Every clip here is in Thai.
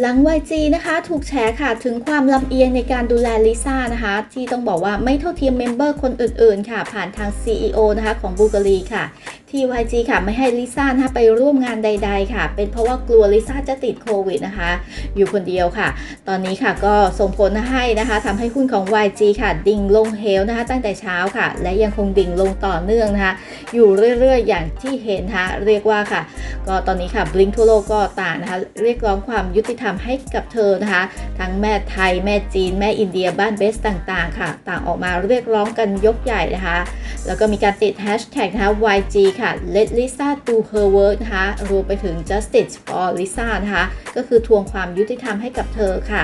หลัง YG นะคะถูกแฉค่ะถึงความลำเอียงในการดูแลลิซ่านะคะ ที่ต้องบอกว่าไม่เท่าเทียมเมมเบอร์คนอื่นๆ ค่ะ ผ่านทาง CEO นะคะของบูการีค่ะ ที่ YG ค่ะไม่ให้ลิซ่านะคะไปร่วมงานใด ๆ ค่ะ เป็นเพราะว่ากลัวลิซ่าจะติดโควิดนะคะ อยู่คนเดียวค่ะ ตอนนี้ค่ะก็ส่งผลให้นะคะทำให้หุ้นของ YG ค่ะ ดิ่งลงเฮลนะคะ ตั้งแต่เช้าค่ะ และยังคงดิ่งลงต่อเนื่องนะคะ อยู่เรื่อยๆ อย่างที่เห็นนะคะเรียกว่าค่ะ ก็ตอนนี้ค่ะบลิงทั่วโลกก็ต่างนะคะ เรียกร้องความยุติธรรมให้กับเธอนะคะ ทั้งแม่ไทยแม่จีน แม่อินเดียบ้านเบสต่างๆ ค่ะ ต่างออกมาเรียกร้องกันยกใหญ่นะคะ แล้วก็มีการติดแฮชแท็กนะคะ YG ค่ะ Let Lisa do her work นะคะรวมไปถึง Justice for Lisa นะคะก็คือทวงความยุติธรรมให้กับเธอค่ะ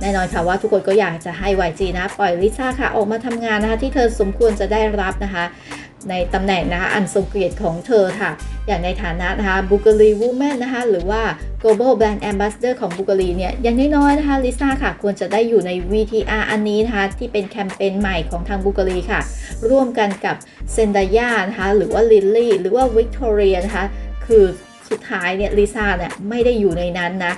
แน่นอนค่ะว่าทุกคนก็อยากจะให้ YG นะ ปล่อยลิซ่าค่ะ ออกมาทำงานนะคะที่เธอสมควรจะได้รับนะคะ ในตำแหน่งนะคะอันทรงเกียรติของเธอค่ะ อย่างในฐานะนะคะบูการีวูแมนนะคะหรือว่า global brand ambassador ของบูการีเนี่ยอย่างน้อยๆนะคะลิซ่าค่ะควรจะได้อยู่ใน VTR อันนี้นะคะที่เป็นแคมเปญใหม่ของทางบูการีค่ะ ร่วมกันกับเซนดายานะคะหรือว่าลิลลี่หรือว่าวิกตอเรียนะคะคือสุดท้ายเนี่ยลิซ่าเนี่ยไม่ได้อยู่ในนั้นนะ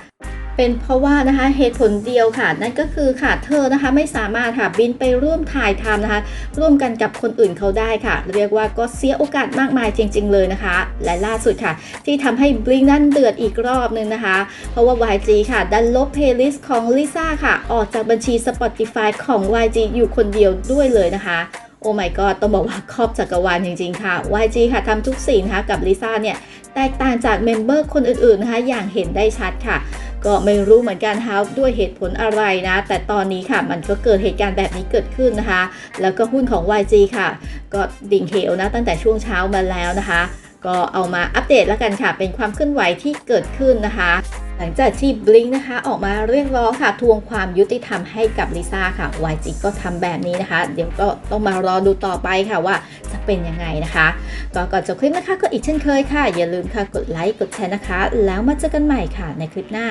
เป็นเพราะว่านะคะเหตุผลเดียวค่ะ นั่นก็คือค่ะเธอนะคะไม่สามารถค่ะบินไปร่วมถ่ายทำนะคะ ร่วมกันกับคนอื่นเขาได้ค่ะ เรียกว่าก็เสียโอกาสมากมายจริง ๆ เลยนะคะ และล่าสุดค่ะ ที่ทำให้บลิงนั่นเดือดอีกรอบนึงนะคะ เพราะว่า YG ค่ะ ดันลบเพลย์ลิสต์ของลิซ่าค่ะ ออกจากบัญชี Spotify ของ YG อยู่คนเดียวด้วยเลยนะคะโอ้ my god ต้องบอกว่าครอบจักรวาลจริงๆค่ะ YG ค่ะทำทุกสิ่งนะคะกับลิซ่าเนี่ย แตกต่างจากเมมเบอร์คนอื่นๆนะคะอย่างเห็นได้ชัดค่ะ ก็ไม่รู้เหมือนกันนะคะด้วยเหตุผลอะไรนะ แต่ตอนนี้ค่ะมันก็เกิดเหตุการณ์แบบนี้เกิดขึ้นนะคะ แล้วก็หุ้นของ YG ค่ะ ก็ดิ่งเหวนะตั้งแต่ช่วงเช้ามาแล้วนะคะ ก็เอามาอัปเดตแล้วกันค่ะ เป็นความเคลื่อนไหวที่เกิดขึ้นนะคะหลังจากที่บลิงนะคะออกมาเรียกร้องค่ะ ทวงความยุติธรรมให้กับลิซ่าค่ะ YG ก็ทำแบบนี้นะคะ เดี๋ยวก็ต้องมารอดูต่อไปค่ะว่าจะเป็นยังไงนะคะก็ก่อนจบคลิปนะคะก็อีกเช่นเคยค่ะ อย่าลืมค่ะกดไลค์กดแชร์นะคะ แล้วมาเจอกันใหม่ค่ะในคลิปหน้า